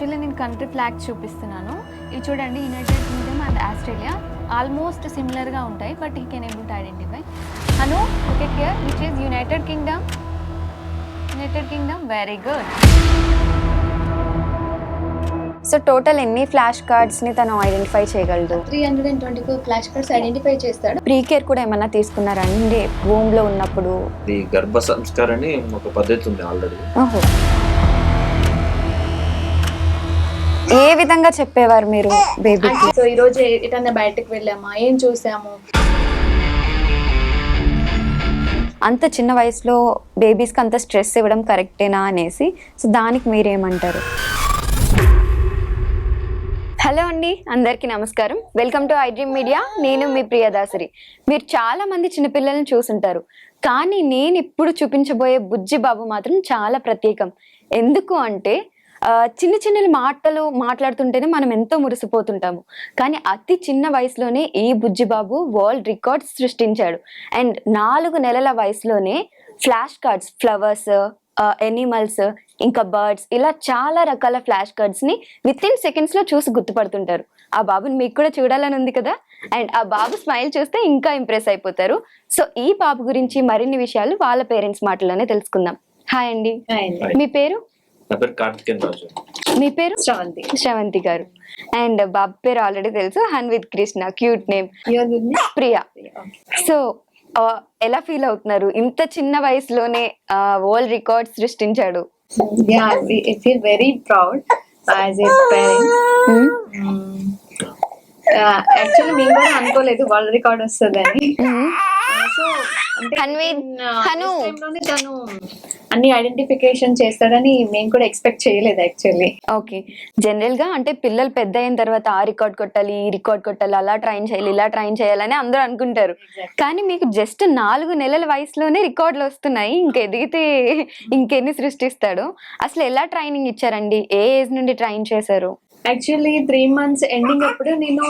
Actually నేను country flag చూపిస్తున్నాను. ఇవి చూడండి United Kingdom and Australia almost సిమిలర్గా ఉంటాయి బట్ ఈ can able to identify Anu okay here which is United Kingdom United Kingdom very good so total ఎన్ని flash కార్డ్స్ని తను ఐడెంటిఫై చేయగలదు three hundred and twenty four flash cards identify చేస్తాడు. Pre care కూడా ఏమన్నా తీసుకున్నారా? అండి womb లో ఉన్నప్పుడు? ఇది గర్భ సంస్కారం అని ఒక పద్ధతి ఉంది ఆల్రెడీ ఓహో. ఏ విధంగా చెప్పేవారు మీరు బేబీకి సో ఈ రోజు ఎటన్నా బయటకు వెళ్ళామా? ఏం చూసాము? అంత చిన్న వయసులో బేబీస్కి అంత స్ట్రెస్ ఇవ్వడం కరెక్టేనా అనేసి సో దానికి మీరేమంటారు? హలో అండి అందరికీ నమస్కారం. Welcome to I Dream media నేను మీ ప్రియదాసరి. మీరు చాలా మంది చిన్నపిల్లల్ని చూసుంటారు. కానీ నేను ఇప్పుడు చూపించబోయే బుజ్జి బాబు మాత్రం చాలా ప్రత్యేకం. ఎందుకు అంటే చిన్న చిన్న మాటలు మాట్లాడుతుంటేనే మనం ఎంతో మురిసిపోతుంటాము. కానీ అతి చిన్న వయసులోనే ఈ బుజ్జి బాబు వరల్డ్ రికార్డ్ సృష్టించాడు. అండ్ నాలుగు నెలల వయసులోనే ఫ్లాష్ కార్డ్స్ ఫ్లవర్స్ ఎనిమల్స్ ఇంకా బర్డ్స్ ఇలా చాలా రకాల ఫ్లాష్ కార్డ్స్ని విత్ ఇన్ సెకండ్స్లో చూసి గుర్తుపడుతుంటారు. ఆ బాబుని మీకు కూడా చూడాలని ఉంది కదా? అండ్ ఆ బాబు స్మైల్ చూస్తే ఇంకా ఇంప్రెస్ అయిపోతారు. సో ఈ బాబు గురించి మరిన్ని విషయాలు వాళ్ళ పేరెంట్స్ మాటల్లోనే తెలుసుకుందాం. హాయ్ అండి. మీ పేరు? నా పేరు కార్తికేయన్ రాజు. మీ పేరు? శ్రవంతి. శ్రవంతి గారు. అండ్ బాబు పేరు ఆల్రెడీ తెలుసు Hanvith Krishna cute name. Priya. So ఎలా ఫీల్ అవుతున్నారు? ఇంత చిన్న వయసులోనే వరల్డ్ రికార్డ్ సృష్టించాడు. As a parent. యాక్చువల్లీ మేము కూడా అనుకోలేదు వరల్డ్ రికార్డ్ వస్తుందని. సో. లోనే తను అన్ని ఐడెంటిఫికేషన్ చేస్తాడని మేము కూడా ఎక్స్పెక్ట్ చేయలేదు యాక్చువల్లీ ఓకే. జనరల్గా అంటే పిల్లలు పెద్ద అయిన తర్వాత ఆ రికార్డ్ కొట్టాలి ఈ రికార్డ్ కొట్టాలి అలా ట్రైన్ చేయాలి ఇలా ట్రైన్ చేయాలని అందరూ అనుకుంటారు. కానీ మీకు జస్ట్ నాలుగు నెలల వయసులోనే రికార్డులు వస్తున్నాయి ఇంకా ఎదిగితే ఇంకెన్ని సృష్టిస్తాడు? అసలు ఎలా ట్రైనింగ్ ఇచ్చారండి? ఏ ఏజ్ నుండి ట్రైన్ చేశారు? యాక్చువల్లీ త్రీ మంత్స్ ఎండింగ్ అప్పుడు నేను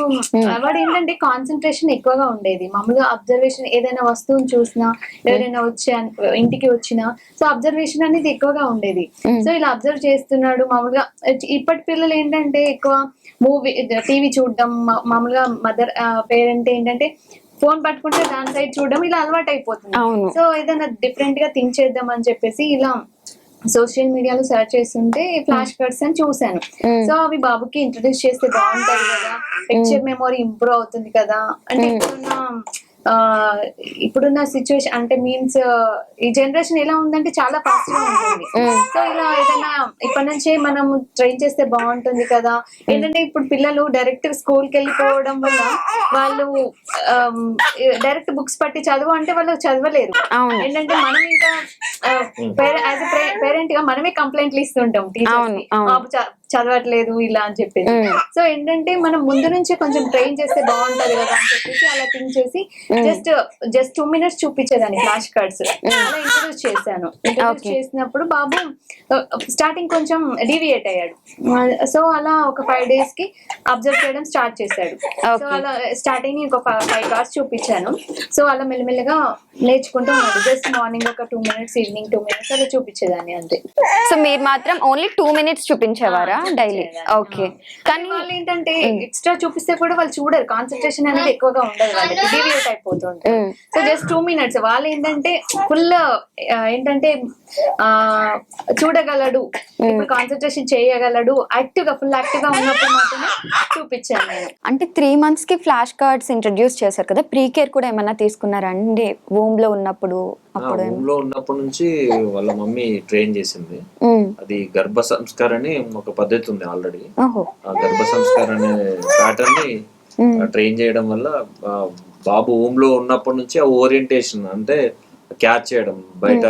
వాడు ఏంటంటే కాన్సన్ట్రేషన్ ఎక్కువగా ఉండేది. మామూలుగా అబ్జర్వేషన్ ఏదైనా వస్తువుని చూసినా ఎవరైనా వచ్చా ఇంటికి వచ్చినా సో అబ్జర్వేషన్ అనేది ఎక్కువగా ఉండేది. సో ఇలా అబ్జర్వ్ చేస్తున్నాడు. మామూలుగా ఇప్పటి పిల్లలు ఏంటంటే ఎక్కువ మూవీ టీవీ చూడడం మామూలుగా మదర్ పేరెంట్ ఏంటంటే ఫోన్ పట్టుకుంటే దాని సైడ్ చూడడం ఇలా అలవాటు అయిపోతుంది సో ఏదైనా డిఫరెంట్గా థింక్ చేద్దాం అని చెప్పేసి ఇలా సోషల్ మీడియాలో సెర్చ్ చేస్తుంటే ఫ్లాష్ కార్డ్స్ అని చూశాను. Mm. సో అవి బాబుకి ఇంట్రడ్యూస్ చేస్తే బాగుంటది కదా. పిక్చర్ మెమొరీ ఇంప్రూవ్ అవుతుంది కదా. అంటే ఇప్పుడున్న ఆ, ఇప్పుడున్న సిచ్యువేషన్ అంటే మీన్స్ ఈ జనరేషన్ ఎలా ఉందంటే చాలా ఫాస్ట్గా ఉంటుంది. సో ఇలా ఏదైనా ఇప్పటి నుంచే మనం ట్రైన్ చేస్తే బాగుంటుంది కదా. ఏంటంటే ఇప్పుడు పిల్లలు డైరెక్ట్ స్కూల్కి వెళ్ళిపోవడం వల్ల వాళ్ళు డైరెక్ట్ బుక్స్ పట్టి చదువు అంటే వాళ్ళు చదవలేరు. అవును. ఏంటంటే మనం ఇంకా యాజ్ పేరెంట్గా మనమే కంప్లైంట్లు ఇస్తుంటాం టీచర్స్ చదవట్లేదు ఇలా అని చెప్పేసి. సో ఏంటంటే మనం ముందు నుంచే కొంచెం ట్రైన్ చేస్తే బాగుంటది కదా అని చెప్పేసి అలా థింక్ చేసి జస్ట్ జస్ట్ టూ మినిట్స్ చూపించేదాన్ని ఫ్లాష్ కార్డ్స్ అలా ఇంట్రొడ్యూస్ చేశాను. ఇంట్రొడ్యూస్. చేసినప్పుడు బాబు స్టార్టింగ్ కొంచెం డీవియేట్ అయ్యాడు. సో అలా ఒక ఫైవ్ డేస్కి అబ్జర్వ్ చేయడం స్టార్ట్ చేశాడు. సో. అలా స్టార్టింగ్ ఒక ఫైవ్ కార్డ్స్ చూపించాను. సో అలా మెల్లమెల్లగా నేర్చుకుంటూ ఉన్నాడు. జస్ట్ మార్నింగ్ ఒక two minutes evening two minutes అలా చూపించేదాన్ని అంతే. సో మీరు మాత్రం ఓన్లీ టూ మినిట్స్ చూపించేవారా? డైలీ ఓకే కానీ వాళ్ళు ఏంటంటే ఎక్స్ట్రా చూపిస్తే కూడా వాళ్ళు చూడరు. కాన్సన్ట్రేషన్ అనేది ఎక్కువగా ఉండదు వాళ్ళకి. డివియేట్ అయిపోతుంటారు. Mm. So just two minutes వాళ్ళు ఏంటంటే ఫుల్ ఏంటంటే చూడగలడు. కాన్సన్ట్రేషన్ చేయగలడు యాక్టివ్గా ఫుల్ యాక్టివ్గా ఉన్నప్పుడు మాత్రమే చూపించాను నేను. అంటే త్రీ మంత్స్కి ఫ్లాష్ కార్డ్స్ ఇంట్రడ్యూస్ చేశారు కదా. ప్రీ కేర్ కూడా ఏమన్నా తీసుకున్నారా? అండి womb లో ఉన్నప్పుడు అప్పుడు ఏమ- ఊళ్ళో ఉన్నప్పటి నుంచి వాళ్ళ మమ్మీ ట్రైన్ చేసింది. అది గర్భ సంస్కారం అని ఒక పద్ధతి ఉంది ఆల్రెడీ. గర్భ సంస్కారం అనే ప్యాటర్న్ని ట్రైన్ చేయడం వల్ల బాబు home లో ఉన్నప్పటి నుంచి ఆ ఓరియంటేషన్ అంటే క్యాచ్ చేయడం బయట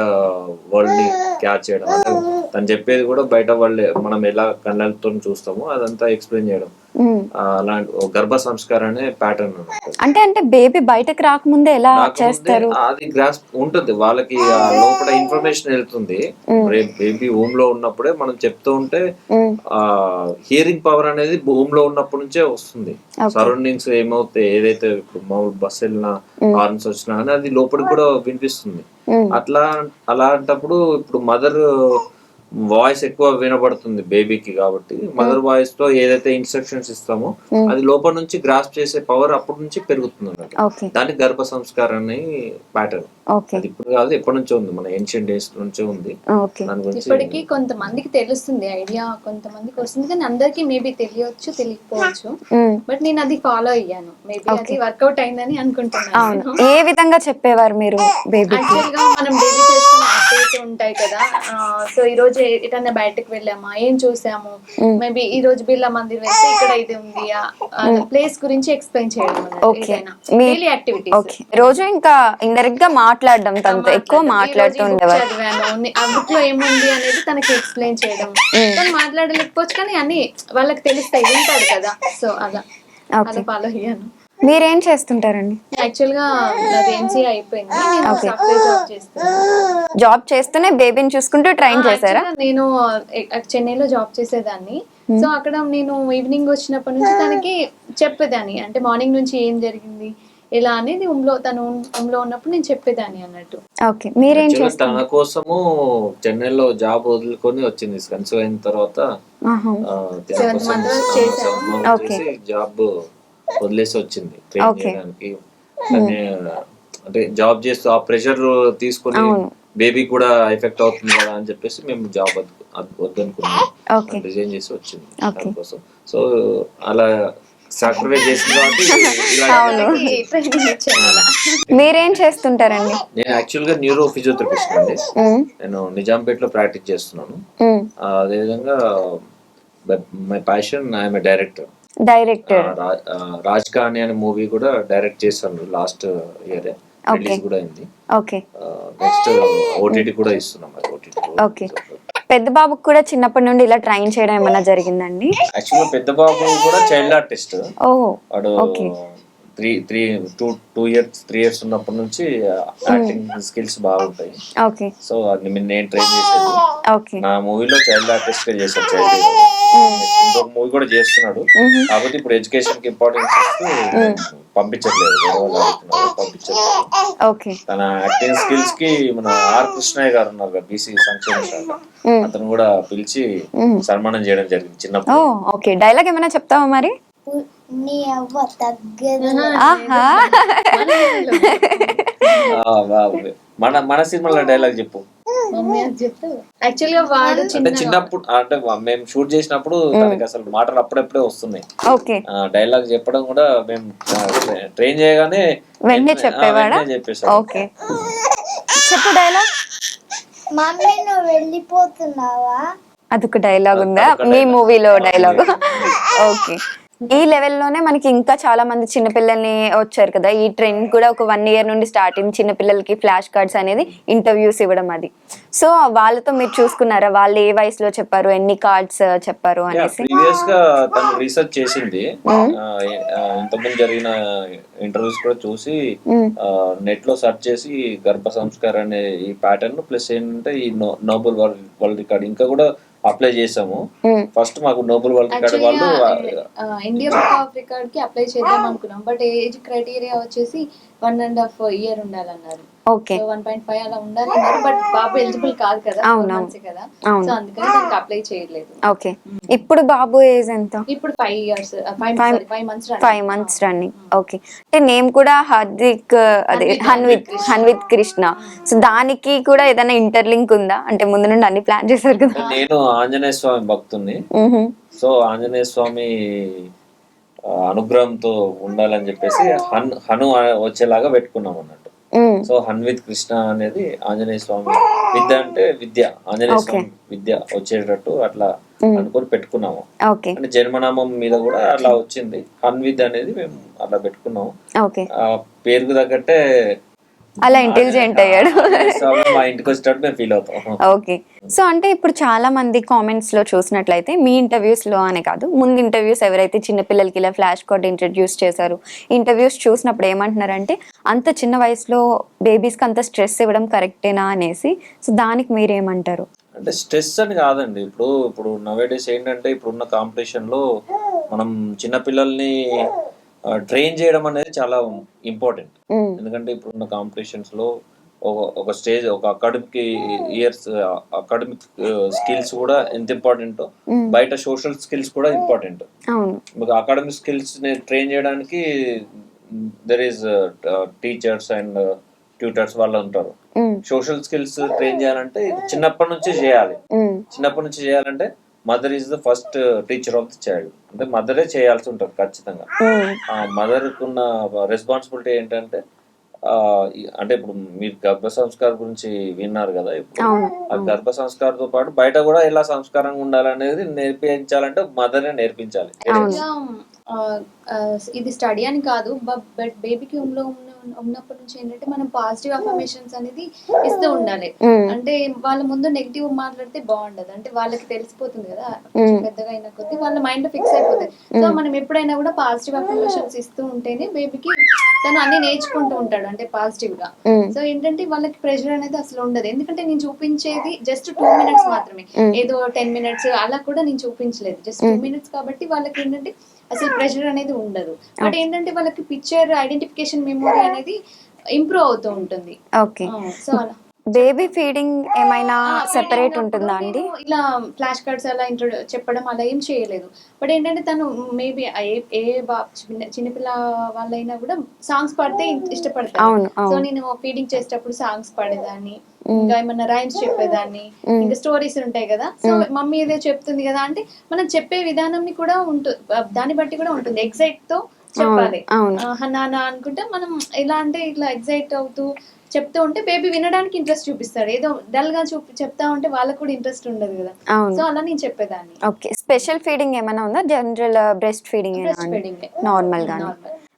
వరల్డ్ని క్యాచ్ చేయడం అంటే తను చెప్పేది కూడా బయట వరల్డ్ మనం ఎలా కళ్ళతో చూస్తామో అదంతా ఎక్స్ప్లెయిన్ చేయడం. అలాంటి గర్భ సంస్కారం అనే ప్యాటర్న్ అంటే అంటే బేబీ బయటకు రాకముందే ఎలా చేస్తారు? అది గ్రాస్ ఉంటుంది. వాళ్ళకి లోపల ఇన్ఫర్మేషన్ వెళ్తుంది. బేబీ హోమ్లో ఉన్నప్పుడే మనం చెప్తూ ఉంటే ఆ హియరింగ్ పవర్ అనేది భూమి లో ఉన్నప్పటి నుంచే వస్తుంది. సరౌండింగ్స్ ఏమవుతాయి ఏదైతే ఇప్పుడు మామూలు బస్ వెళ్ళినా హార్న్స్ వచ్చినా కానీ అది లోపలికి కూడా వినిపిస్తుంది. అట్లా అలాంటప్పుడు ఇప్పుడు మదర్ వాయిస్ ఎక్కువ వినబడుతుంది బేబీకి కాబట్టి మదర్ వాయిస్లో ఏదైతే ఇన్స్ట్రక్షన్స్ ఇస్తామో అది లోపల నుంచి గ్రాస్ప్ చేసే పవర్ అప్పటి నుంచి పెరుగుతుంది అన్నట్టు ఓకే దానికి గర్భ సంస్కారాన్ని ప్యాటర్న్ అది ఇప్పుడు కాదు ఎప్పటి నుంచో ఉంది మన ఏన్షియన్ డేస్ నుంచే ఉంది. దాని గురించి ఇప్పటికీ కొంతమందికి తెలుస్తుంది ఐడియా కొంతమందికి వస్తుంది కానీ అందరికి మేబీ తెలియవచ్చు తెలియకపోవచ్చు. బట్ నేను అది ఫాలో అయ్యాను. మేబీ అది వర్కౌట్ అయిందని అనుకుంటున్నాను. ఏ విధంగా చెప్పేవారు మీరు గా మనం డైలీ చేసుకున్న యాక్టివిటీ ఉంటాయి కదా సో ఈ రోజు ఎటన్నా బయటకు వెళ్ళామా? ఏం చూసాము? మేబీ ఈ రోజు బిర్లా మందిర్ వెళ్తే ఇక్కడ ఇది ఉంది ప్లేస్ గురించి ఎక్స్ప్లెయిన్ చేయడం డైలీ యాక్టివిటీస్ ఓకే రోజు ఇంకా ఇండైరెక్ట్గా మాట్లాడడం తనతో ఎక్కువ మాట్లాడుతూ ఉండేవారు. ఆ బుక్లో ఏముంది అనేది తనకి ఎక్స్ప్లెయిన్ చేయడం. తను మాట్లాడలేకపోవచ్చు కానీ అన్ని వాళ్ళకి తెలుస్తాయి వింటాడు కదా. సో అలా. అలా ఫాలో అయ్యాను. మీరేం చేస్తుంటారండి? నాది ఎంసీఏ అయిపోయింది. నేను సాఫ్ట్వేర్ జాబ్ చేస్తాను జాబ్ చేస్తూనే బేబీని చూసుకుంటూ ట్రైన్ చేశారా? Actually నేను ఎ- చెన్నైలో జాబ్ చేసేదాన్ని. సో అక్కడ నేను ఈవినింగ్ వచ్చినప్పటి నుంచి తనకి చెప్పేదాన్ని. అంటే మార్నింగ్ నుంచి ఏం జరిగింది ఎలా అనేది ఉమ్లో తను ఉమ్లో ఉన్నప్పుడు నేను చెప్పేదాన్ని అన్నట్టు. ఓకే. మీరేం Actually చేస్తారు? తన కోసము చెన్నైలో జాబ్ వదులుకొని వచ్చింది. కన్సీవ్ అయిన తర్వాత ఆహా. ఆ, తిన Seventh కోసం, month వరకు ఆ, చేశాను. seventh month Okay. చేసి జాబ్ వదిలేసి వచ్చింది ట్రైన్. చేయడానికి. అంటే జాబ్ చేస్తూ ఆ ప్రెషర్ తీసుకొని. బేబీ కూడా ఎఫెక్ట్ అవుతుంది కదా అని చెప్పేసి మేము జాబ్ వద్దనుకున్నాం రిజైన్ చేసి వచ్చింది. దానికోసం సో అలా సాక్రిఫైస్ చేసింది కాబట్టి మీరేం చేస్తుంటారండి? నేను యాక్చువల్గా న్యూరో ఫిజియోథెరపిస్ట్ అండి నేను నిజాంపేట్లో ప్రాక్టీస్ చేస్తున్నాను అదేవిధంగా my passion I'm director director Raj కాని అనే మూవీ కూడా డైరెక్ట్ చేశాను లాస్ట్ ఇయర్. రిలీజ్ కూడా అయింది. ఓకే. నెక్స్ట్ ఓటీటీ కూడా ఇస్తున్నాం మరి ఓటీటీ Okay. పెద్ద బాబుకి కూడా చిన్నప్పటి నుండి ఇలా ట్రైన్ చేయడం ఏమైనా జరిగిందండి? యాక్చువల్గా పెద్ద బాబు కూడా చైల్డ్ ఆర్టిస్ట్. ఓ వాడు. Three three two two years three years ఉన్నప్పటి నుంచి యాక్టింగ్ స్కిల్స్ బాగుంటాయి. ఓకే సో అది నేను ట్రైన్ చేసేది. ఓకే నా మూవీలో చైల్డ్ ఆర్టిస్ట్గా చేశాడు చైల్డ్ ఇంకొక మూవీ కూడా చేస్తున్నాడు. కాకపోతే ఇప్పుడు ఎడ్యుకేషన్కి ఇంపార్టెన్స్ ఇస్తూ పంపించట్లేదు. అడుగుతున్నారు పంపించట్లేదు. ఓకే తన యాక్టింగ్ స్కిల్స్కి మన ఆర్ కృష్ణయ్య గారు ఉన్నారు కదా బీసీ సంక్షేమ శాఖ. అతను కూడా పిలిచి సన్మానం చేయడం జరిగింది చిన్నప్పుడు. ఓకే డైలాగ్ ఏమైనా చెప్తావా మరి? నీ అవ్వ తగ్గదు. ఆహా ఆ, వా- మన మన సినిమాలో డైలాగ్ చెప్పు. యాక్చువల్గా వాడు అంటే చిన్న చిన్నప్పుడు అంటే మేము షూట్ చేసినప్పుడు తనకి అసలు మాటలు అప్పుడప్పుడే వస్తున్నాయి. ఓకే. డైలాగ్ చెప్పడం కూడా మేము ట్రైన్ చేయగానే వెంటనే చెప్పేవాడా? ఓకే. చెప్పు డైలాగ్ మమ్మీ నువ్వు వెళ్ళిపోతున్నావా? అదొక డైలాగ్ ఉందా? మీ. మూవీలో డైలాగ్ ఓకే. ఈ లెవెల్లోనే మనకి ఇంకా చాలా మంది చిన్నపిల్లల్ని వచ్చారు కదా. ఈ ట్రెండ్ కూడా ఒక వన్ ఇయర్ నుండి స్టార్ట్ అయింది చిన్నపిల్లలకి ఫ్లాష్ కార్డ్స్ అనేది ఇంటర్వ్యూస్ ఇవ్వడం అది. సో వాళ్ళతో మీరు చూసుకున్నారా? వాళ్ళు ఏ వయసులో చెప్పారు? ఎన్ని కార్డ్స్ చెప్పారు అనేసి? ప్రీవియస్గా తను రీసెర్చ్ చేసింది. ఇంతకుముందు జరిగిన ఇంటర్వ్యూస్ కూడా చూసి నెట్లో సెర్చ్ చేసి గర్భ సంస్కార్ అనే ఈ ప్యాటర్న్ ప్లస్ ఏంటంటే ఈ నోబెల్ వరల్డ్ రికార్డ్. ఇంకా కూడా అప్లై చేసాము. ఫస్ట్ మాకు నోబెల్ వరల్డ్ రికార్డ్ వాళ్ళు ఇండియా బుక్ ఆఫ్ రికార్డ్కి అప్లై చేద్దాం అనుకున్నాం బట్ ఏజ్ క్రైటీరియా వచ్చేసి వన్ అండ్ హాఫ్ ఇయర్ ఉండాలన్నారు. Okay so one point five అలా ఉండాలన్నారు బట్ బాబు ఎలిజిబుల్ కాదు కదా అవును, కదా. సో అందుకని దానికి అప్లై చేయలేదు ఓకే ఇప్పుడు బాబు ఏజ్ ఎంత? ఇప్పుడు five years five months five months running okay అంటే నేమ్ కూడా హార్దిక్ అదే హన్విత్, హన్విత్ కృష్ణ. సో దానికి కూడా ఏదైనా ఇంటర్లింక్ ఉందా? అంటే ముందు నుండి అన్ని ప్లాన్ చేశారు కదా. నేను ఆంజనేయ స్వామి భక్తుని. సో ఆంజనేయ స్వామి అనుగ్రహంతో ఉండాలని చెప్పేసి హన్ హను వచ్చేలాగా పెట్టుకున్నాం అన్నట్టు. సో హన్విత్ కృష్ణ అనేది ఆంజనేయ స్వామి విద్య అంటే విద్య ఆంజనేయ. స్వామి విద్య వచ్చేటట్టు అట్లా అనుకొని పెట్టుకున్నాము. అంటే జన్మనామం మీద కూడా అట్లా వచ్చింది. హన్విత్ అనేది మేము అట్లా పెట్టుకున్నాము. పేరుకు తగ్గట్టే అలా ఇంటెలిజెంట్ అయ్యాడు. ఆంజనేయ స్వామి మా ఇంటికి వచ్చేటట్టు మేము ఫీల్ అవుతాం. ఓకే సో అంటే ఇప్పుడు చాలా మంది కామెంట్స్లో చూసినట్లయితే మీ ఇంటర్వ్యూస్లో అనే కాదు ముందు ఇంటర్వ్యూస్ ఎవరైతే చిన్న పిల్లలకి ఇలా ఫ్లాష్ కార్డ్ ఇంట్రడ్యూస్ చేశారు ఇంటర్వ్యూస్ చూసినప్పుడు ఏమంటున్నారంటే అంత చిన్న వయసులో బేబీస్కి అంత స్ట్రెస్ ఇవ్వడం కరెక్టేనా అనేసి. సో దానికి మీరేమంటారు? అంటే స్ట్రెస్ అని కాదండి. ఇప్పుడు ఇప్పుడు నవేడేస్ ఏంటంటే ఇప్పుడున్న కాంపిటీషన్లో మనం చిన్నపిల్లల్ని ట్రైన్ చేయడం అనేది చాలా ఇంపార్టెంట్ మ్. ఎందుకంటే ఇప్పుడున్న కాంపిటీషన్స్లో ఒక- స్టేజ్ ఒక అకాడమిక్ ఇయర్స్ అకాడమిక్ స్కిల్స్ కూడా ఎంత ఇంపార్టెంట్ బయట సోషల్ స్కిల్స్ కూడా ఇంపార్టెంట్ మీకు అకాడమిక్ స్కిల్స్ని ట్రైన్ చేయడానికి there is teachers and tutors వాళ్ళు ఉంటారు. సోషల్ స్కిల్స్ ట్రైన్ చేయాలంటే చిన్నప్పటి నుంచి చేయాలి. ఉమ్, చిన్నప్పటి నుంచి చేయాలంటే mother is the first teacher of the child. అంటే మదరే చేయాల్సి ఉంటుంది ఖచ్చితంగా. ఉమ్, ఆ మదర్ కున్న రెస్పాన్సిబిలిటీ ఏంటంటే అంటే ఇప్పుడు మీరు గర్భ సంస్కారం గురించి విన్నారు కదా ఇప్పుడు. ఆ గర్భ సంస్కారంతో పాటు బయట కూడా ఎలా సంస్కారంగా ఉండాలనేది నేర్పించాలంటే మదరే నేర్పించాలి. ఇది స్టడీ అని కాదు బట్ బేబీకి ఉమ్లో ఉన్న ఉన్నప్పటి నుంచి ఏంటంటే మనం పాజిటివ్ అఫర్మేషన్స్ అనేది ఇస్తూ ఉండాలి. అంటే వాళ్ళ ముందు నెగిటివ్ మాట్లాడితే బాగుండదు. అంటే వాళ్ళకి తెలిసిపోతుంది కదా పెద్దగా అయిన కొద్దీ వాళ్ళ మైండ్ ఫిక్స్ అయిపోతుంది. సో మనం ఎప్పుడైనా కూడా పాజిటివ్ అఫర్మేషన్స్ ఇస్తూ ఉంటేనే బేబీకి తను అన్ని నేర్చుకుంటూ ఉంటాడు అంటే పాజిటివ్గా. సో ఏంటంటే వాళ్ళకి ప్రెషర్ అనేది అసలు ఉండదు. ఎందుకంటే నేను చూపించేది జస్ట్ టూ మినిట్స్ మాత్రమే. ఏదో టెన్ మినిట్స్ అలా కూడా నేను చూపించలేదు. జస్ట్ టూ మినిట్స్ కాబట్టి వాళ్ళకి ఏంటంటే అసలు ప్రెషర్ అనేది ఉండదు. బట్ ఏంటంటే వాళ్ళకి పిక్చర్ ఐడెంటిఫికేషన్ మెమొరీ అనేది ఇంప్రూవ్ అవుతూ ఉంటుంది. ఓకే సో అలా. బేబీ ఫీడింగ్ ఏమైనా సెపరేట్ ఉంటుందా అండి? ఇలా ఫ్లాష్ కార్డ్స్ అలా ఇంట్రో చెప్పడం అలా ఏం చేయలేదు. బట్ ఏంటంటే తను మేబీ ఏ బా చిన్న చిన్నపిల్ల వాళ్ళైనా కూడా సాంగ్స్ పాడితే ఇ- ఇష్టపడతారు. అవును సో నేను ఫీడింగ్ చేసేటప్పుడు సాంగ్స్ పాడేదాన్ని. ఇంకా ఏమన్నా రైమ్స్ చెప్పేదాన్ని. ఇంకా స్టోరీస్ ఉంటాయి కదా. సో మమ్మీ ఏదో చెప్తుంది కదా అంటే మనం చెప్పే విధానం కూడా ఉంటుంది దాన్ని బట్టి కూడా ఉంటుంది. ఎగ్జైట్తో చెప్పాలి. నాన్న అనుకుంటే మనం ఎలా అంటే ఇట్లా ఎగ్జైట్ అవుతూ చెప్తూ ఉంటే బేబీ వినడానికి ఇంట్రెస్ట్ చూపిస్తాడు. ఏదో డల్గా చూపి చెప్తా ఉంటే వాళ్ళకు కూడా ఇంట్రెస్ట్ ఉండదు కదా. సో అలా నేను చెప్పేదాన్ని. ఓకే. స్పెషల్ ఫీడింగ్ ఏమైనా ఉందా? General breast feeding breast feeding. Normal గానే.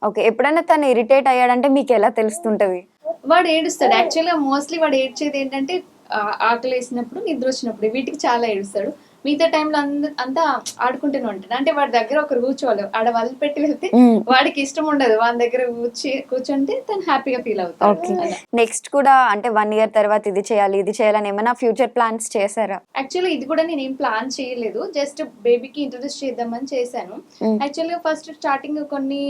ఓకే. ఎప్పుడైనా తను ఇరిటేట్ అయ్యాడంటే మీకు ఎలా తెలుస్తుంటది? వాడు ఏడుస్తాడు. యాక్చువల్గా మోస్ట్లీ వాడు ఏడ్చేది ఏంటంటే ఆకలి వేసినప్పుడు నిద్ర వచ్చినప్పుడు. వీటికి చాలా ఏడుస్తాడు. మిగతా టైంలో అంద అంతా ఆడుకుంటూనే ఉంటాడు అంటే వాడి దగ్గర ఒకరు కూర్చోవాలి ఆడ వదిలి పెట్టి వెళ్తే. వాడికి ఇష్టం ఉండదు వాడి దగ్గర కూర్చి కూర్చుంటే తను హ్యాపీగా ఫీల్ ఓకే అవుతాడు. నెక్స్ట్ కూడా అంటే వన్ ఇయర్ తర్వాత ఇది చేయాలి ఇది చేయాలని ఏమైనా ఫ్యూచర్ ప్లాన్స్ చేశారా యాక్చువల్లీ ఇది కూడా నేను ఏం ప్లాన్ చేయలేదు జస్ట్ బేబీకి ఇంట్రొడ్యూస్ చేద్దామని చేశాను. యాక్చువల్గా ఫస్ట్ స్టార్టింగ్ కొన్ని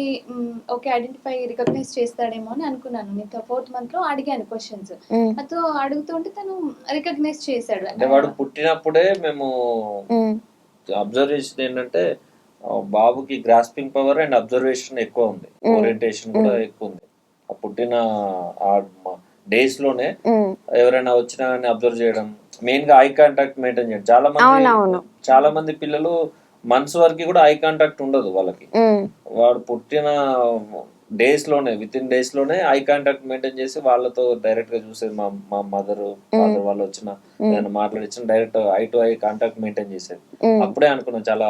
ఓకే ఐడెంటిఫై రికగ్నైజ్ చేస్తాడేమో అని అనుకున్నాను ఇంకా ఫోర్త్ మంత్లో అడిగాను క్వశ్చన్స్ మ్మ్. అతో అడుగుతుంటే తను రికగ్నైజ్ చేశాడు అంటే వాడు పుట్టినప్పుడే మ్మ్. అబ్జర్వ్ చేసింది ఏంటంటే బాబుకి గ్రాస్పింగ్ పవర్ అండ్ అబ్జర్వేషన్ ఎక్కువ ఉంది. ఓరియంటేషన్ కూడా ఎక్కువ ఉంది. ఆ పుట్టిన ఆ డేస్లోనే. ఎవరైనా వచ్చినా కానీ అబ్జర్వ్ చేయడం మెయిన్గా ఐ కాంటాక్ట్ మెయింటైన్ చేయడం. చాలా. మంది చాలా మంది పిల్లలు మంత్స్ వరకు కూడా ఐ కాంటాక్ట్ ఉండదు వాళ్ళకి. వాడు పుట్టిన డేస్లోనే విత్ ఇన్ డేస్లోనే ఐ కాంటాక్ట్ మెయింటైన్ చేసి వాళ్ళతో డైరెక్ట్గా చూసేది మా మా మదర్ ఫాదర్ వాళ్ళు వచ్చిన నేను మాట్లాడించిన direct eye to eye contact maintain చేసేది. అప్పుడే అనుకున్నాం చాలా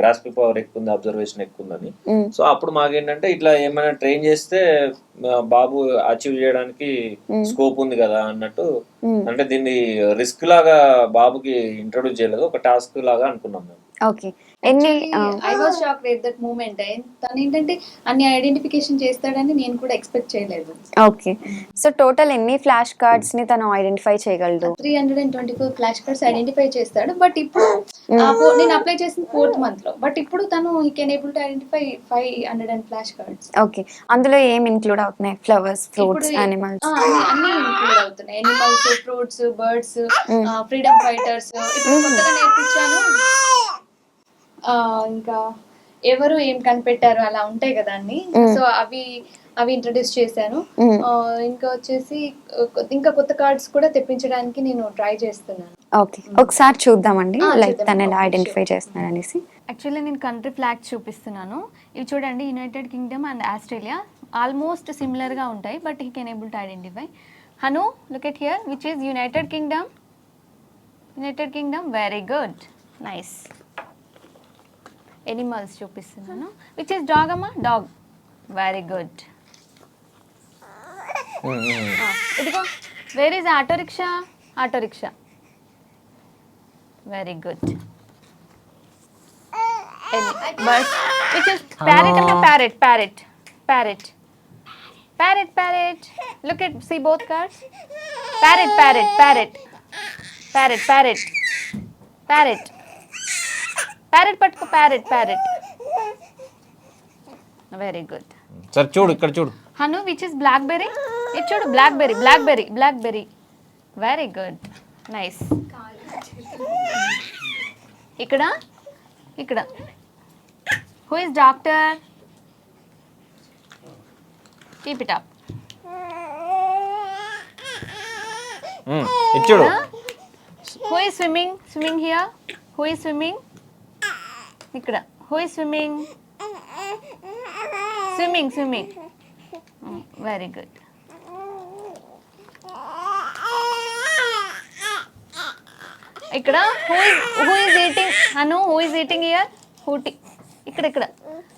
గ్రాస్పింగ్ పవర్ ఎక్కువ ఉంది అబ్జర్వేషన్ ఎక్కువ ఉందని. సో అప్పుడు మాకేంటంటే ఇట్లా ఏమైనా ట్రైన్ చేస్తే బాబు అచీవ్ చేయడానికి స్కోప్ ఉంది కదా అన్నట్టు. అంటే దీన్ని రిస్క్ లాగా బాబుకి ఇంట్రొడ్యూస్ చేయలేదు ఒక టాస్క్ లాగా అనుకున్నాం మేము. ఓకే. ఎన్ని I was shock at that moment తను ఏంటంటే అన్ని ఐడెంటిఫికేషన్ చేస్తాడని నేను కూడా ఎక్స్పెక్ట్ చేయలేదు. ఓకే సో టోటల్ ఎన్ని ఫ్లాష్ కార్డ్స్ని తను ఐడెంటిఫై చేయగలదు three hundred and twenty four flash cards identify చేస్తాడు. బట్ ఇప్పుడు ఫో- నేను అప్లై చేసిన ఫోర్త్ మంత్లో. బట్ ఇప్పుడు తను ఈ can able to identify five hundred and flash cards okay అందులో ఏం ఇంక్లూడ్ అవుతున్నాయి? ఫ్లవర్స్ ఫ్రూట్స్ యానిమల్స్ అన్ని ఇంక్లూడ్ అవుతున్నాయి. Animals fruits birds freedom fighters ఇప్పుడు కొత్తగా నేర్పించాను. ఇంకా ఎవరు ఏం కనిపెట్టారు అలా ఉంటాయి కదా అన్ని. సో అవి అవి ఇంట్రడ్యూస్ చేశాను. ఇంకా వచ్చేసి ఇంకా కొత్త కార్డ్స్ కూడా తెప్పించడానికి నేను ట్రై చేస్తున్నాను. ఓకే. ఒకసారి చూద్దామండి. లైక్ చూద్దాం. తను ఎలా ఐడెంటిఫై చేస్తున్నారు అనేసి. యాక్చువల్లీ నేను కంట్రీ ఫ్లాగ్స్ చూపిస్తున్నాను. ఇవి చూడండి United Kingdom and Australia almost సిమిలర్గా ఉంటాయి but he can able to identify Hanu look at here which is United Kingdom United Kingdom very good nice animals చూపిస్తున్నాను. విచ్ ఈస్ డాగ్ అమ్మా? డాగ్ వెరీ గుడ్ ఇదిగో. Where is auto rickshaw? Auto rickshaw. Very good bus which is parrot అమ్మ? Parrot parrot parrot parrot parrot look at see both cards parrot parrot parrot parrot parrot parrot parrot పట్టుకో parrot parrot very good సరే చూడు ఇక్కడ చూడు. Hanu which is blackberry ఇటు చూడు blackberry blackberry blackberry very good nice ఇక్కడ ఇక్కడ who is doctor keep it up ఇచ్చుడు who is swimming swimming here who is swimming ఇక్కడ. Who is swimming swimming swimming very good ఇక్కడ హూ హూ ఇస్ ఈటింగ్ అను who is eating here హూటి ఇక్కడ ఇక్కడ.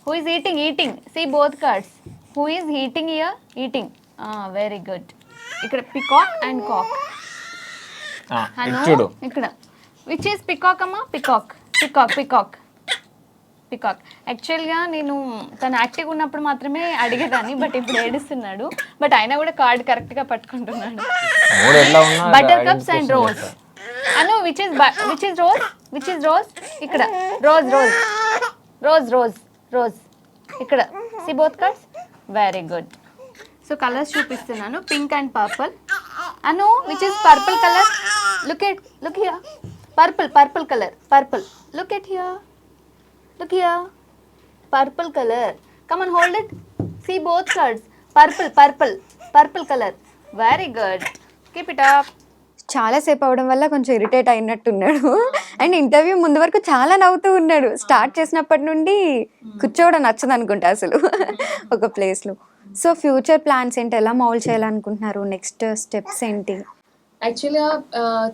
Who is eating eating see both cards who is eating here eating very good ఇక్కడ peacock and cock ఇచ్చుడు ఇక్కడ. Which is peacock అమ్మా? Peacock peacock peacock peacock. యాక్చువల్గా నేను తను యాక్టివ్ ఉన్నప్పుడు మాత్రమే అడిగేదాన్ని బట్ ఇప్పుడు ఏడుస్తున్నాడు. బట్ అయినా కూడా కార్డ్ కరెక్ట్గా పట్టుకుంటున్నాడు. మూడు ఎట్లా ఉన్నా buttercups and rose Anu which is which is rose which is rose ఇక్కడ. Rose rose rose rose rose ఇక్కడ. See both cards very good so colours చూపిస్తున్నాను. Pink and purple Anu which is purple colour look at look here purple purple colour purple look at here look yeah purple colour come and hold it see both cards purple purple purple colour very good keep it off చాలా సేపు అవడం వల్ల కొంచెం irritate అయినట్టున్నాడు. And interview ముందు వరకు చాలా నవ్వుతూ ఉన్నాడు. స్టార్ట్ చేసినప్పటి నుండి కూర్చోవడం నచ్చదు అనుకుంటా అసలు. ఒక ప్లేస్లో సో ఫ్యూచర్ ప్లాన్స్ ఏంటి? ఎలా మౌల్ చేయాలనుకుంటున్నారు? నెక్స్ట్ స్టెప్స్ ఏంటి? యాక్చువల్గా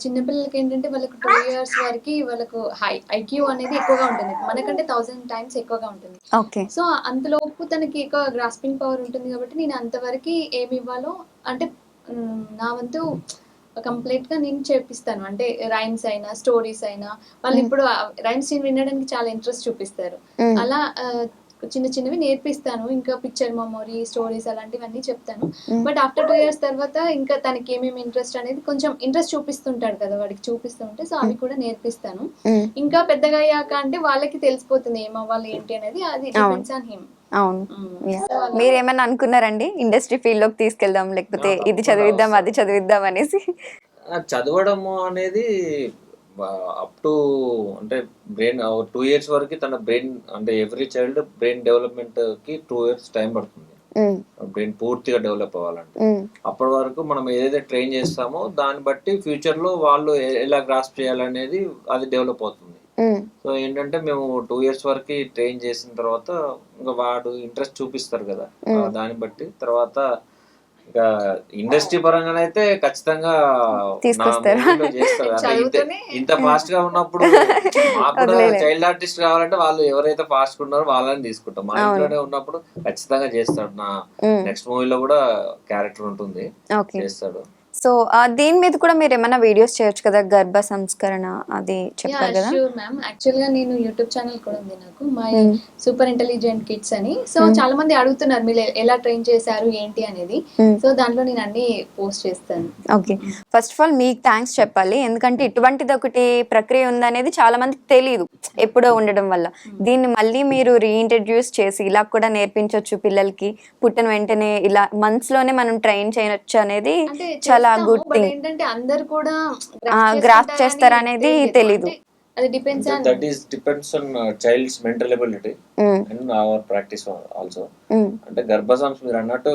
చిన్నపిల్లలకి ఏంటంటే వాళ్ళకు టూ ఇయర్స్ వరకు వాళ్ళకు హై ఐక్యూ అనేది ఎక్కువగా ఉంటుంది. మనకంటే థౌసండ్ టైమ్స్ ఎక్కువగా ఉంటుంది. ఓకే సో అంతలోపు తనకి ఎక్కువ గ్రాస్పింగ్ పవర్ ఉంటుంది కాబట్టి నేను అంతవరకు ఏమి ఇవ్వాలో అంటే నా వంతు కంప్లీట్గా నేను చేపిస్తాను. అంటే రైమ్స్ అయినా స్టోరీస్ అయినా. వాళ్ళు ఇప్పుడు రైమ్స్ వినడానికి చాలా ఇంట్రెస్ట్ చూపిస్తారు. Mm. అలా చిన్న చిన్నవి నేర్పిస్తాను. ఇంకా పిక్చర్ మెమొరీ స్టోరీస్ అలాంటివన్నీ చెప్తాను. బట్ ఆఫ్టర్ టూ ఇయర్స్ తర్వాత ఇంకా తనకి ఏమేమి ఇంట్రెస్ట్ అనేది కొంచెం ఇంట్రెస్ట్ చూపిస్తుంటాడు కదా వాడికి చూపిస్తుంటే సో అవి కూడా నేర్పిస్తాను. ఇంకా పెద్దగా అయ్యాక అంటే వాళ్ళకి తెలిసిపోతుంది ఏమవ్వాలి ఏంటి అనేది. అది డిపెండ్స్ ఆన్ హిమ్ అవును. మీరు ఏమైనా అనుకున్నారండి ఇండస్ట్రీ ఫీల్డ్లోకి తీసుకెళ్దాం లేకపోతే ఇది చదివిద్దాం అది చదివిద్దాం అనేసి? ఆ, చదవడము అనేది అప్ టు అంటే బ్రెయిన్ టూ ఇయర్స్ వరకు తన బ్రెయిన్ అంటే ఎవ్రీ చైల్డ్ బ్రెయిన్ డెవలప్మెంట్కి టూ ఇయర్స్ టైం పడుతుంది. బ్రెయిన్ పూర్తిగా డెవలప్ అవ్వాలంటే. అప్పటి వరకు మనం ఏదైతే ట్రైన్ చేస్తామో దాన్ని బట్టి ఫ్యూచర్లో వాళ్ళు ఎలా గ్రాస్ప్ చేయాలనేది అది డెవలప్ అవుతుంది. సో ఏంటంటే మేము టూ ఇయర్స్ వరకు ట్రైన్ చేసిన తర్వాత ఇంకా వాడు ఇంట్రెస్ట్ చూపిస్తారు కదా. దాన్ని బట్టి తర్వాత ఇంకా ఇండస్ట్రీ పరంగానైతే ఖచ్చితంగా ఇంత- చదువుతూనే ఇంత ఫాస్ట్గా ఉన్నప్పుడు మాకు. చైల్డ్ ఆర్టిస్ట్ కావాలంటే వాళ్ళు ఎవరైతే ఫాస్ట్ ఉన్నారో వాళ్ళని తీసుకుంటాం. మా ఇంట్లోనే ఉన్నప్పుడు ఖచ్చితంగా చేస్తాడు. నా నెక్స్ట్ మూవీలో కూడా క్యారెక్టర్ ఉంటుంది. చేస్తాడు. సో దీని మీద కూడా మీరు ఏమైనా వీడియోస్ చేయొచ్చు కదా? గర్భ సంస్కరణ అది చెప్పారు కదా? షూర్ మ్యామ్ యాక్చువల్గా నేను యూట్యూబ్ ఛానల్ కూడా ఉంది నాకు. My Hmm. Super intelligent kids అని. సో చాలా మంది అడుగుతున్నారు మీరు ఎలా ట్రైన్ చేశారు ఏంటి అనేది. Hmm. సో దాంట్లో నేను అన్ని పోస్ట్ చేస్తాను. ఓకే ఫస్ట్ ఆఫ్ ఆల్ మీకు థ్యాంక్స్ చెప్పాలి. ఎందుకంటే ఇటువంటిది ఒకటి ప్రక్రియ ఉందనేది చాలా మందికి తెలియదు ఎప్పుడో ఉండడం వల్ల. దీన్ని మళ్ళీ మీరు రీఇంట్రడ్యూస్ చేసి ఇలా కూడా నేర్పించవచ్చు పిల్లలకి. పుట్టిన వెంటనే ఇలా months లోనే మనం ట్రైన్ చేయొచ్చు అనేది అంటే చాలా గుడ్ థింగ్ ఏంటంటే అందరు కూడా ఆ, grasp చేస్తారనేది తెలీదు. అంటే అది depends on that is depends on child's mental ability and our practice also అంటే గర్భసంస్ మీరు అన్నట్టు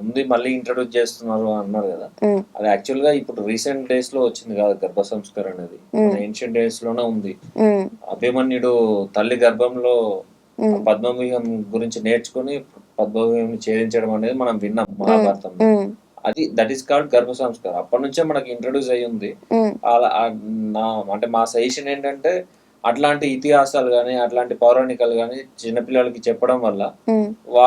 ఉంది మళ్ళీ ఇంట్రడ్యూస్ చేస్తున్నారు అన్నారు కదా. అది యాక్చువల్గా ఇప్పుడు రీసెంట్ డేస్లో వచ్చింది కాదు గర్భ సంస్కారం అనేది ఏన్షియన్ డేస్లోనే ఉంది. అభిమన్యుడు తల్లి గర్భంలో పద్మవ్యూహం గురించి నేర్చుకుని పద్మవ్యూహం ఛేదించడం అనేది మనం విన్నాం మహాభారతం అది దట్ ఈస్ కాల్డ్ గర్భ సంస్కారం. అప్పటి నుంచే మనకి ఇంట్రడ్యూస్ అయ్యి ఉంది అలా నా అంటే మా సజెషన్ ఏంటంటే అట్లాంటి ఇతిహాసాలు కానీ అట్లాంటి పౌరాణికాలు కానీ చిన్నపిల్లలకి చెప్పడం వల్ల వా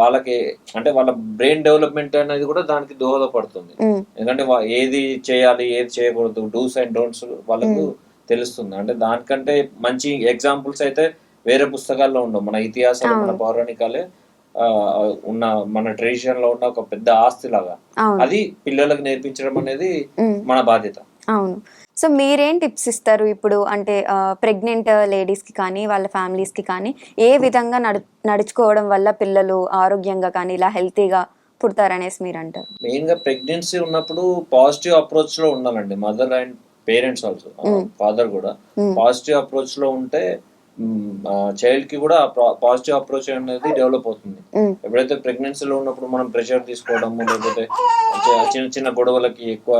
వాళ్ళకి అంటే వాళ్ళ బ్రెయిన్ డెవలప్మెంట్ అనేది కూడా దానికి దోహదపడుతుంది. ఎందుకంటే ఏది చేయాలి ఏది చేయకూడదు డూస్ అండ్ డోంట్స్ వాళ్ళకు తెలుస్తుంది. అంటే దానికంటే మంచి ఎగ్జాంపుల్స్ అయితే వేరే పుస్తకాల్లో ఉండవు. మన ఇతిహాసాలు మన పౌరాణికాలే ఉన్న మన ట్రెడిషన్లో ఉన్న ఒక పెద్ద ఆస్తి లాగా అది పిల్లలకు నేర్పించడం అనేది మన బాధ్యత. అవును. సో మీరేం టిప్స్ ఇస్తారు ఇప్పుడు అంటే ప్రెగ్నెంట్ లేడీస్కి కానీ వాళ్ళ ఫ్యామిలీస్కి కానీ ఏ విధంగా నడు నడుచుకోవడం వల్ల పిల్లలు ఆరోగ్యంగా కానీ ఇలా హెల్తీగా పుడతారనేసి మీరు అంటారు మెయిన్గా ప్రెగ్నెన్సీ ఉన్నప్పుడు పాజిటివ్ అప్రోచ్లో ఉండాలండి. Mother and parents also father కూడా పాజిటివ్ అప్రోచ్లో ఉంటే చైల్డ్కి కూడా పాజిటివ్ అప్రోచ్ అనేది డెవలప్ అవుతుంది. ఎప్పుడైతే ప్రెగ్నెన్సీ లో ఉన్నప్పుడు మనం ప్రెషర్ తీసుకోవడము లేకపోతే చిన్న చిన్న గొడవలకి ఎక్కువ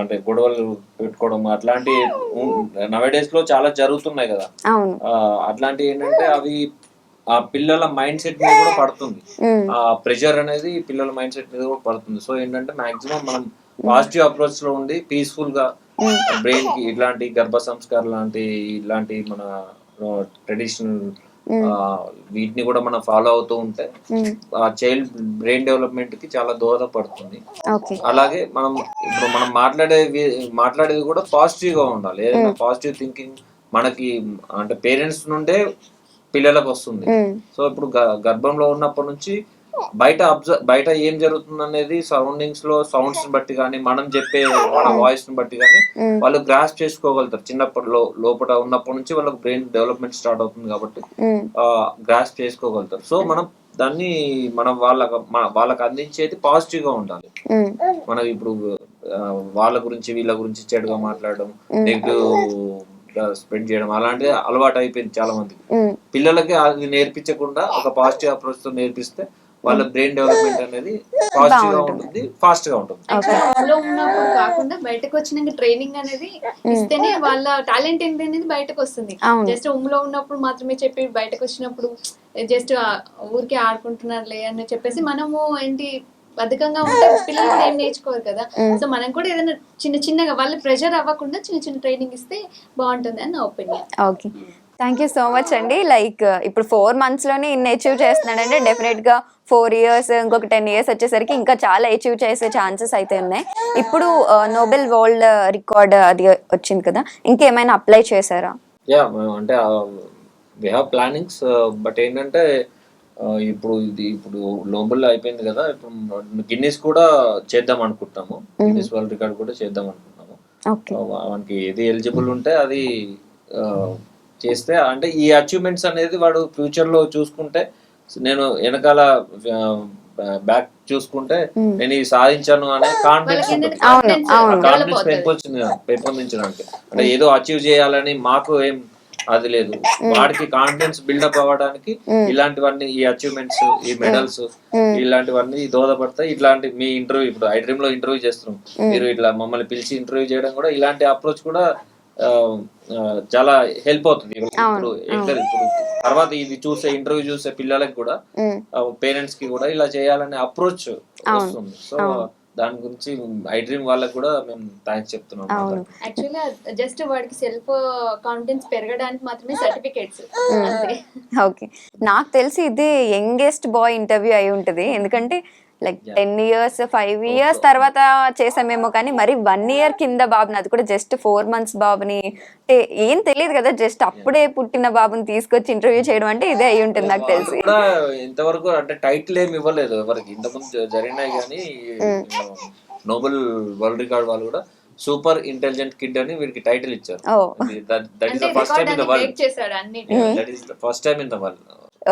అంటే గొడవలు పెట్టుకోవడం అట్లాంటి నవడేస్లో చాలా జరుగుతున్నాయి కదా. అట్లాంటివి ఏంటంటే అవి ఆ పిల్లల మైండ్ సెట్ మీద కూడా పడుతుంది. ఆ ప్రెషర్ అనేది పిల్లల మైండ్ సెట్ మీద కూడా పడుతుంది. సో ఏంటంటే మాక్సిమం మనం పాజిటివ్ అప్రోచ్లో ఉండి పీస్ఫుల్గా బ్రెయిన్కి ఇట్లాంటి గర్భ సంస్కార్ లాంటి ఇలాంటి మన ట్రెడిషనల్ వీటిని కూడా మనం ఫాలో అవుతూ ఉంటే. ఆ చైల్డ్ బ్రెయిన్ డెవలప్మెంట్కి చాలా దోహదపడుతుంది. అలాగే మనం ఇప్పుడు మనం మాట్లాడే మాట్లాడేది కూడా పాజిటివ్గా ఉండాలి. ఏదైనా పాజిటివ్ థింకింగ్ మనకి అంటే పేరెంట్స్ నుండే పిల్లలకు వస్తుంది. సో ఇప్పుడు గర్భంలో ఉన్నప్పటి నుంచి బయట అబ్జర్వ్ బయట ఏం జరుగుతుంది అనేది సరౌండింగ్స్లో సౌండ్స్ బట్టి కానీ మనం చెప్పే మన వాయిస్ని బట్టి కానీ మ్మ్. వాళ్ళు గ్రాస్ చేసుకోగలుగుతారు చిన్నప్పటి లో లోపల ఉన్నప్పటి నుంచి వాళ్ళకి బ్రెయిన్ డెవలప్మెంట్ స్టార్ట్ అవుతుంది కాబట్టి. గ్రాస్ చేసుకోగలుగుతారు సో మనం దాన్ని మనం వాళ్ళకి వాళ్ళకి అందించేది పాజిటివ్గా ఉండాలి. మనం ఇప్పుడు వాళ్ళ గురించి వీళ్ళ గురించి చెడుగా మాట్లాడడం నెగిటివ్ స్ప్రెడ్ చేయడం అలాంటిది అలవాటు అయిపోయింది చాలా మందికి మ్మ్. పిల్లలకి అది నేర్పించకుండా ఒక పాజిటివ్ అప్రోచ్తో నేర్పిస్తే వాళ్ళ బ్రెయిన్ డెవలప్మెంట్ అనేది పాజిటివ్గా ఉంటుంది ఫాస్ట్గా ఉంటుంది. లో ఉన్నప్పుడు కాకుండా బయటకు వచ్చినాక ట్రైనింగ్ అనేది ఇస్తేనే వాళ్ళ టాలెంట్ ఏంటి అనేది బయటకు వస్తుంది. జస్ట్లో ఉన్నప్పుడు మాత్రమే చెప్పి బయటకు వచ్చినప్పుడు జస్ట్ ఊరికే ఆడుకుంటున్నారులే అని చెప్పేసి మనము ఏంటి బద్ధకంగా ఉంటే పిల్లలు కూడా ఏం నేర్చుకోరు కదా. సో మనం కూడా ఏదైనా చిన్న చిన్నగా వాళ్ళు ప్రెషర్ అవ్వకుండా చిన్న చిన్న ట్రైనింగ్ ఇస్తే బాగుంటుంది అని నా opinion okay thank you so much అండి. లైక్ ఇప్పుడు ఫోర్ మంత్స్లోనే ఇన్ని అచీవ్ చేస్తున్నాడంటే డెఫినెట్గా ఫోర్ ఇయర్స్ ఇంకొక టెన్ ఇయర్స్ వచ్చేసరికి ఇంకా చాలా అచీవ్ చేసే ఛాన్సెస్ అయితే ఉన్నాయి. ఇప్పుడు నోబెల్ వరల్డ్ రికార్డ్ అది వచ్చింది కదా ఇంకేమైనా అప్లై చేశారా? యా అంటే వి హ్యావ్ ప్లానింగ్స్ బట్ ఏంటంటే ఆ, ఇప్పుడు ఇది ఇప్పుడు లోబల్ అయిపోయింది కదా ఇప్పుడు గిన్నీస్ కూడా చేద్దాం అనుకుంటున్నాము. గిన్నీస్ వరల్డ్ రికార్డ్ కూడా చేద్దాం అనుకుంటున్నాము. ఓకే మనకి ఏది ఎలిజిబుల్ ఉంటే అది ఆ, చేస్తే అంటే ఈ అచీవ్మెంట్స్ అనేది వాడు ఫ్యూచర్లో చూసుకుంటే నేను వెనకాల బ్యాక్ చూసుకుంటే నేను ఇది సాధించాను అనే కాన్ఫిడెన్స్ కాన్ఫిడెన్స్. పెంపొందించిన పెంపొందించడానికి. అంటే ఏదో అచీవ్ చేయాలని మాకు ఏం అది లేదు. వాడికి కాన్ఫిడెన్స్ బిల్డప్ అవ్వడానికి ఇలాంటివన్నీ ఈ అచీవ్మెంట్స్ ఈ మెడల్స్ ఇలాంటివన్నీ దోహదపడతాయి. ఇట్లాంటి మీ ఇంటర్వ్యూ ఇప్పుడు ఐ డ్రీమ్లో ఇంటర్వ్యూ చేస్తున్నాం. మీరు ఇట్లా మమ్మల్ని పిలిచి ఇంటర్వ్యూ చేయడం కూడా ఇలాంటి అప్రోచ్ కూడా చాలా హెల్ప్ అవుతుంది. ఇప్పుడు ఎక్కడ ఇప్పుడు తర్వాత ఇది చూసే ఇంటర్వ్యూ చూసే పిల్లలకి కూడా. పేరెంట్స్కి కూడా ఇలా చేయాలనే అప్రోచ్ వస్తుంది. సో దాని గురించి ఐ డ్రీమ్ వాళ్ళకి కూడా మేము థ్యాంక్స్ చెప్తున్నాం యాక్చువల్గా జస్ట్ వాడికి సెల్ఫ్ కాన్ఫిడెన్స్ పెరగడానికి మాత్రమే సర్టిఫికేట్స్ ఓకే. నాకు తెలిసి ఇది యంగెస్ట్ బాయ్ ఇంటర్వ్యూ అయి ఉంటుంది. ఎందుకంటే like ten years five years తర్వాత చేసామేమో కానీ మరి వన్ ఇయర్ కింద బాబుని అది కూడా జస్ట్ ఫోర్ మంత్స్ బాబుని అంటే ఏం తెలియదు కదా జస్ట్ అప్పుడే పుట్టిన బాబుని తీసుకొచ్చి ఇంటర్వ్యూ చేయడం అంటే ఇదే అయి ఉంటుంది నాకు తెలిసి. కూడా ఇంతవరకు అంటే టైటిల్ ఏమి ఇవ్వలేదు ఎవరికి. ఇంతకుముందు జరిగినాయి కానీ నోబెల్ వరల్డ్ రికార్డ్ వాళ్ళు కూడా సూపర్ ఇంటెలిజెంట్ కిడ్ అని వీడికి టైటిల్ ఇచ్చారు. That is the first time in the world that is the first time in the world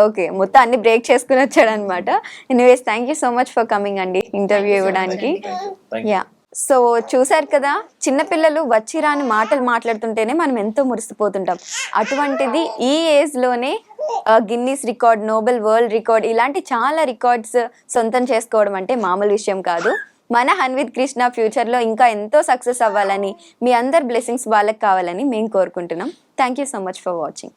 okay మొత్తం అన్ని బ్రేక్ చేసుకుని వచ్చాడు అనమాట anyways thank you so much for coming అండి ఇంటర్వ్యూ ఇవ్వడానికి. యా సో చూసారు కదా చిన్నపిల్లలు వచ్చి రాని మాటలు మాట్లాడుతుంటేనే మనం ఎంతో మురిసిపోతుంటాం. అటువంటిది ఈ ఏజ్లోనే Guinness record Nobel world record ఇలాంటి చాలా రికార్డ్స్ సొంతం చేసుకోవడం అంటే మామూలు విషయం కాదు. మన హన్విత్ కృష్ణ ఫ్యూచర్లో ఇంకా ఎంతో సక్సెస్ అవ్వాలని మీ అందరి బ్లెస్సింగ్స్ వాళ్ళకి కావాలని మేము కోరుకుంటున్నాం. Thank you so much for watching